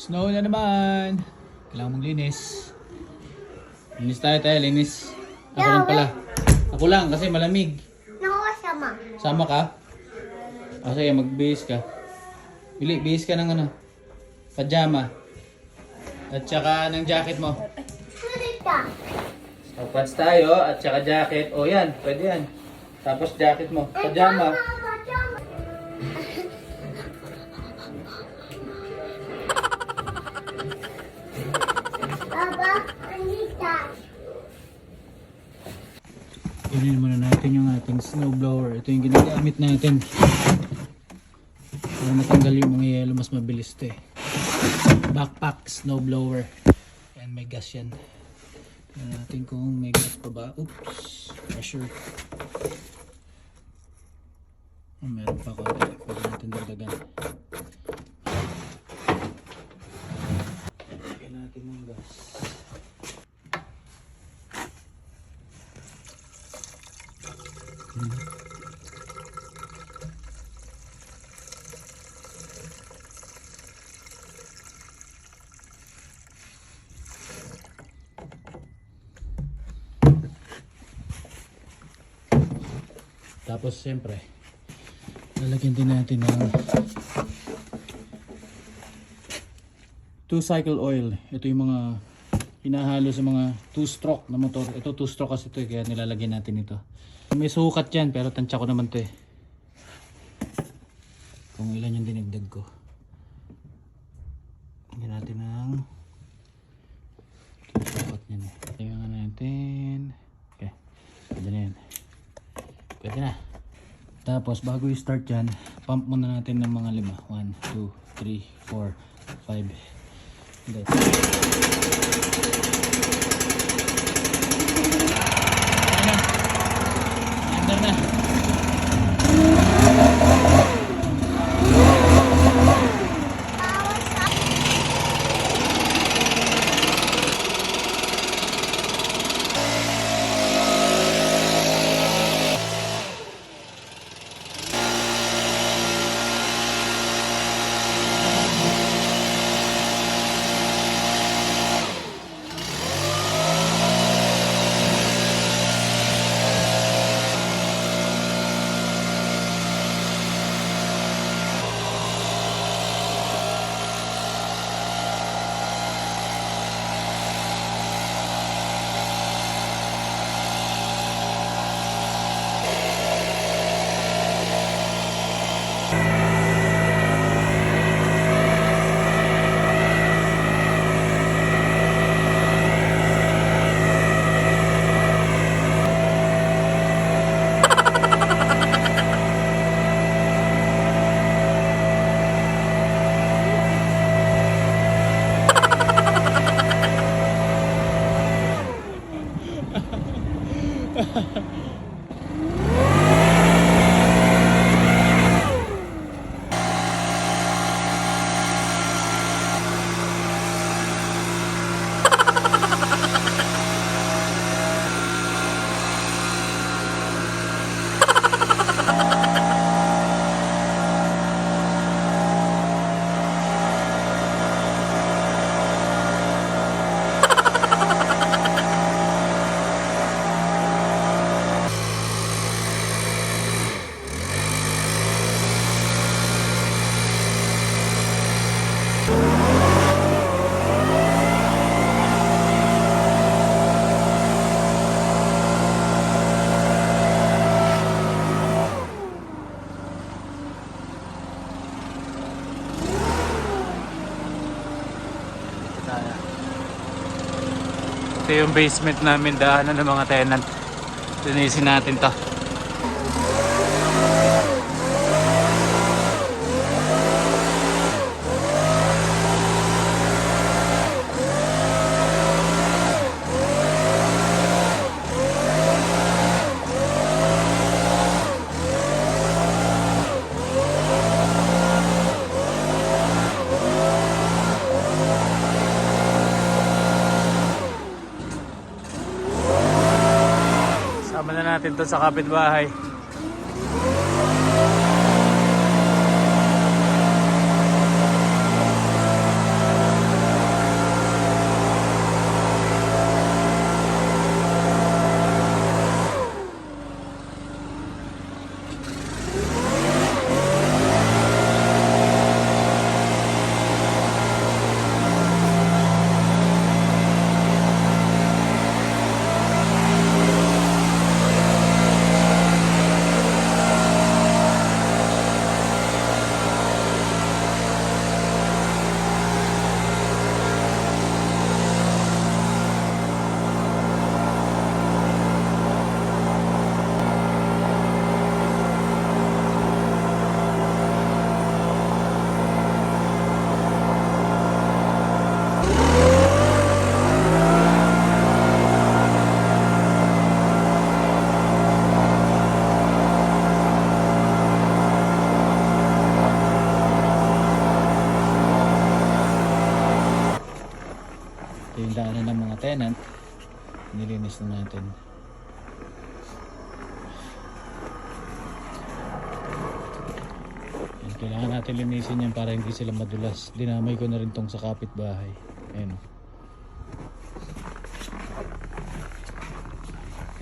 Snow na naman. Kailangan mong linis. Linis tayo tayo, linis. Ako lang pala. Ako lang kasi malamig. Nakakasama. Sama ka? O sige, magbihis ka. Bili, bihis ka ng ano? Pajama. At saka ng jacket mo. Surita. So, pants tayo at saka jacket. O yan, pwede yan. Tapos jacket mo. Pajama. Baba, Kunin muna natin yung ating snowblower. Ito yung ginagamit natin. Para matanggal yung mga yelo, mas mabilis to eh. Backpack snowblower. Yan, may gas yan. Tingnan natin kung may gas pa ba. Oops, pressure. Oh, meron pa konti. Pwede natin dagdagan. Lagyan natin ng gas. Tapos siyempre, lalagyan din natin ng two cycle oil. Ito yung mga hinahalo sa mga two stroke na motor. Ito two stroke kasi ito kaya nilalagyan natin ito. May sukat yan pero tansya ko naman to eh. Kung ilan yung dinagdag ko. Lagyan natin ng two sukat niyan eh. Lagyan natin. Okay. Pwede na yan. Pwede na. Tapos bago i-start yan, pump muna natin ng mga lima. 1, 2, 3, 4, 5. Hindi. Ito yung basement namin, daanan ng mga tenant. Linisin natin to. Sama na natin to sa kapitbahay. Ito yung daanan ng mga tenant. Nilinis na natin. Yan, kailangan natin linisin yan para hindi sila madulas. Dinamay ko na rin tong sa kapitbahay. Ayan. oh.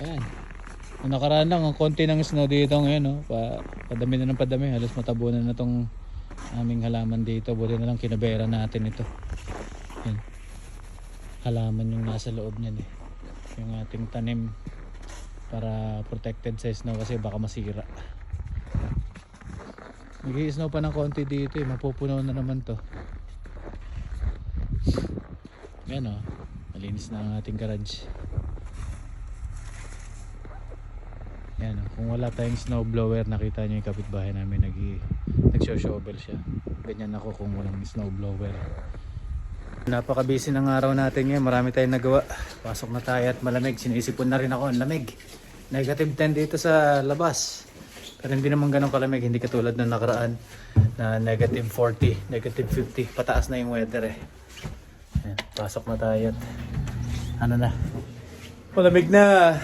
Ayan. Ang nakaraan lang, ang konti ng snow dito ngayon, no? Pa, padami na ng padami. Halos matabunan na tong aming halaman dito. Buti na lang kinabera natin ito. Yan. Halaman yung nasa loob niyan eh. Yung ating tanim para protected sa snow kasi baka masira. Nag-i-snow pa ng konti dito eh. Mapupuno na naman to. Yan o. Malinis na ang ating garage. Yan o. Kung wala tayong snow blower, nakita nyo yung kapitbahay namin nag nagsho-shovel siya. Ganyan ako kung walang snow blower. Napaka-busy ng araw natin ngayon. Marami tayong nagawa. Pasok na tayo at malamig. Sinisipon na rin ako. Ang lamig. Negative 10 dito sa labas. Pero hindi naman ganun kalamig. Hindi katulad ng nakaraan na negative 40, negative 50. Pataas na yung weather eh. Ayan, pasok na tayo at ano na. Malamig na.